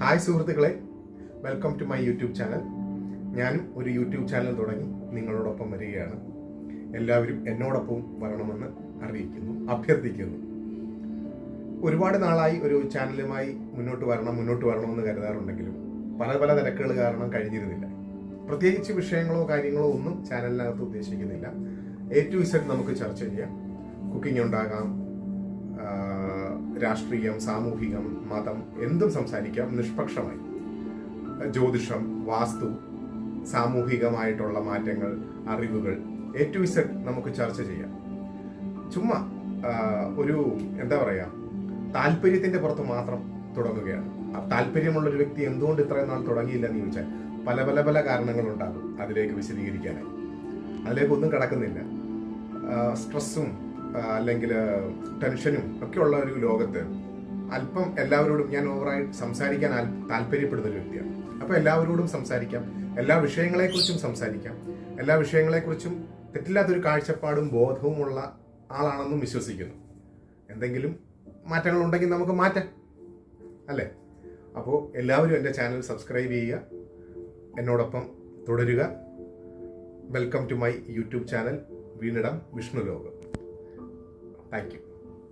Hi സുഹൃത്തുക്കളെ welcome to my YouTube channel ഞാനും ഒരു യൂട്യൂബ് ചാനൽ തുടങ്ങി നിങ്ങളോടൊപ്പം വരികയാണ്. എല്ലാവരും എന്നോടൊപ്പം വരണമെന്ന് അറിയിക്കുന്നു അഭ്യർത്ഥിക്കുന്നു. ഒരുപാട് നാളായി ഒരു ചാനലുമായി മുന്നോട്ട് വരണം മുന്നോട്ട് വരണമെന്ന് കരുതാറുണ്ടെങ്കിലും പല പല തിരക്കുകൾ കാരണം കഴിഞ്ഞിരുന്നില്ല. പ്രത്യേകിച്ച് വിഷയങ്ങളോ കാര്യങ്ങളോ ഒന്നും ചാനലിനകത്ത് ഉദ്ദേശിക്കുന്നില്ല. എ ടു ഇസഡ് നമുക്ക് ചർച്ച ചെയ്യാം. കുക്കിംഗ് ഉണ്ടാകാം രാഷ്ട്രീയം സാമൂഹികം മതം എന്തും സംസാരിക്കാം നിഷ്പക്ഷമായി. ജ്യോതിഷം വാസ്തു സാമൂഹികമായിട്ടുള്ള മാറ്റങ്ങൾ അറിവുകൾ എ ടു ഇസഡ് നമുക്ക് ചർച്ച ചെയ്യാം. ചുമ്മാ ഒരു എന്താ പറയാ താല്പര്യത്തിന്റെ പുറത്ത് മാത്രം തുടങ്ങുകയാണ്. താല്പര്യമുള്ള ഒരു വ്യക്തി എന്തുകൊണ്ട് ഇത്രയും നാൾ തുടങ്ങിയില്ല എന്ന് ചോദിച്ചാൽ പല പല പല കാരണങ്ങളുണ്ടാകും അതിലേക്ക് വിശദീകരിക്കാനായി. അതിലേക്ക് ഒന്നും കിടക്കുന്നില്ല സ്ട്രെസ്സും അല്ലെങ്കിൽ ടെൻഷനും ഒക്കെ ഉള്ള ഒരു ലോകത്ത് അല്പം എല്ലാവരോടും ഞാൻ ഓവറായി സംസാരിക്കാൻ താല്പര്യപ്പെടുന്ന ഒരു വ്യക്തിയാണ്. അപ്പോൾ എല്ലാവരോടും സംസാരിക്കാം. എല്ലാ വിഷയങ്ങളെക്കുറിച്ചും സംസാരിക്കാം. എല്ലാ വിഷയങ്ങളെക്കുറിച്ചും തെറ്റില്ലാത്തൊരു കാഴ്ചപ്പാടും ബോധവുമുള്ള ആളാണെന്നും വിശ്വസിക്കുന്നു. എന്തെങ്കിലും മാറ്റങ്ങൾ ഉണ്ടെങ്കിൽ നമുക്ക് മാറ്റാം. അല്ലേ? അപ്പോൾ എല്ലാവരും എന്റെ ചാനൽ സബ്സ്ക്രൈബ് ചെയ്യുക. എന്നോടൊപ്പം തുടരുക. Welcome to my YouTube channel. വീണിടം വിഷ്ണു ലോകം താങ്ക് യു